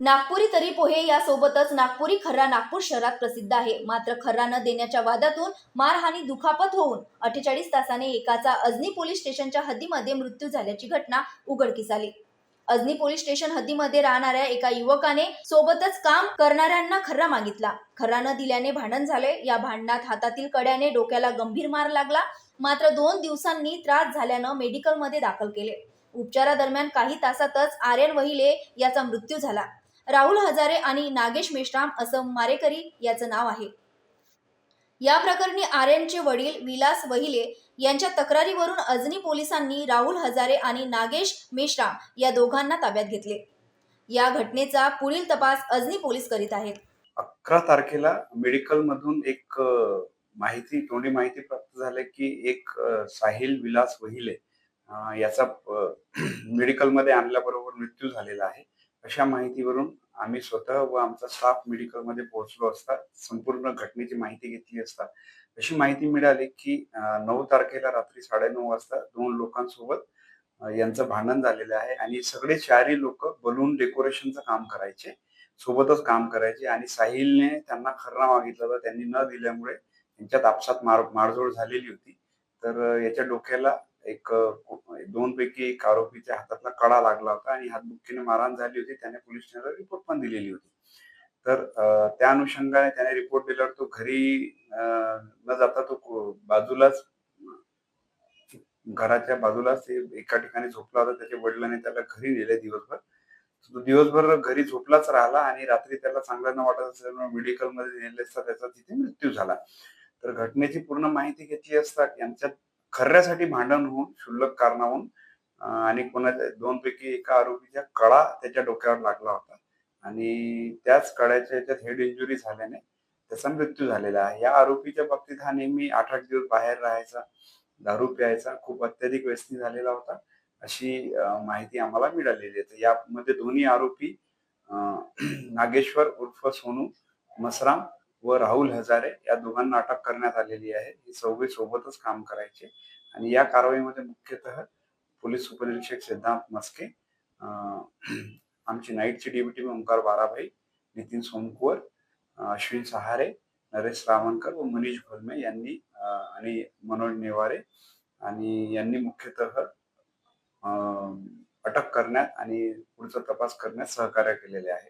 नागपुरी तरी पोहे यासोबतच नागपुरी खर्रा नागपूर शहरात प्रसिद्ध आहे. मात्र खर्रा न देण्याच्या वादातून मारहाणी दुखापत होऊन अठ्ठेचाळीस तासाने एकाचा अजनी पोलीस स्टेशनच्या हद्दीमध्ये मृत्यू झाल्याची घटना उघडकीस आली. अजनी पोलीस स्टेशन हद्दीमध्ये राहणाऱ्या एका युवकाने सोबतच काम करणाऱ्यांना खर्रा मागितला. खर्रा न दिल्याने भांडण झाले. या भांडणात हातातील कड्याने डोक्याला गंभीर मार लागला. मात्र दोन दिवसांनी त्रास झाल्यानं मेडिकलमध्ये दाखल केले. उपचारादरम्यान काही तासातच आर्यन वहिले याचा मृत्यू झाला. राहुल हजारे आणि नागेश मेश्राम असं मारेकरी याचं नाव आहे. या प्रकरणी आर्यनचे वडील विलास वहिले यांच्या तक्रारीवरून अजनी पोलिसांनी राहुल हजारे आणि नागेश मेश्राम या दोघांना ताब्यात घेतले. या घटनेचा पुढील तपास अजनी पोलीस करीत आहेत. अकरा तारखेला मेडिकल मधून एक माहिती तोंडी माहिती प्राप्त झाली की एक साहिल विलास वहिले याचा मेडिकलमध्ये आणल्याबरोबर मृत्यू झालेला आहे. अशा माहितीवरून आम्ही स्वतः व आमचा स्टाफ मेडिकलमध्ये पोहोचलो असता संपूर्ण घटनेची माहिती घेतली असता. अशी माहिती मिळाली की नऊ तारखेला रात्री साडेनऊ वाजता दोन लोकांसोबत यांचं भांडण झालेलं आहे आणि सगळे चारही लोक बलून डेकोरेशनचं काम करायचे सोबतच काम करायचे आणि साहिलने त्यांना खर्रा मागितला होता त्यांनी न दिल्यामुळे त्यांच्यात आपसात मार मारझोड झालेली होती. तर याच्या डोक्याला एक दोन पैकी एक आरोपीच्या हातातला कडा लागला होता आणि हातबुक्कीने मारहाण झाली होती. त्याने पोलीस स्टेशनला रिपोर्ट पण दिलेली होती. तर त्या अनुषंगाने त्याने रिपोर्ट दिल्यावर तो घरी न जाता तो बाजूलाच घराच्या बाजूलाच एका ठिकाणी झोपला होता. त्याच्या वडिलांनी त्याला घरी नेले दिवसभर. तो दिवसभर घरी झोपलाच राहिला आणि रात्री त्याला चांगलं न वाटत असल्यामुळे मेडिकलमध्ये नेले असता त्याचा तिथे मृत्यू झाला. तर घटनेची पूर्ण माहिती घेतली असता यांच्यात खर्यासाठी भांडण होऊन क्षुल्लक कारणाहून आणि कोणाच्या दोनपैकी एका आरोपीच्या कळा त्याच्या डोक्यावर लागला होता. आणि त्याच कळ्याच्या याच्यात हेड इंजुरी झाल्याने त्याचा मृत्यू झालेला आहे. या आरोपीच्या बाबतीत हा नेहमी आठ आठ दिवस बाहेर राहायचा दारू प्यायचा खूप अत्याधिक व्यसनी झालेला होता अशी माहिती आम्हाला मिळालेली आहे. तर यामध्ये दोन्ही आरोपी नागेश्वर उर्फ सोनू मसराम व राहुल हजारे या दोघांना अटक करण्यात आलेली आहे. हे चौघे सोबतच काम करायचे. आणि या कारवाईमध्ये मुख्यतः पोलीस उपनिरीक्षक सिद्धांत मस्के आमची नाईटची डेप्युटी ओंकार बाराभाई नितीन सोमकुवर अश्विन सहारे नरेश रावणकर व मनीष घोलमे यांनी आणि मनोज नेवारे आणि यांनी मुख्यतः अटक करण्यात आणि पुढचा तपास करण्यात सहकार्य केलेले आहे.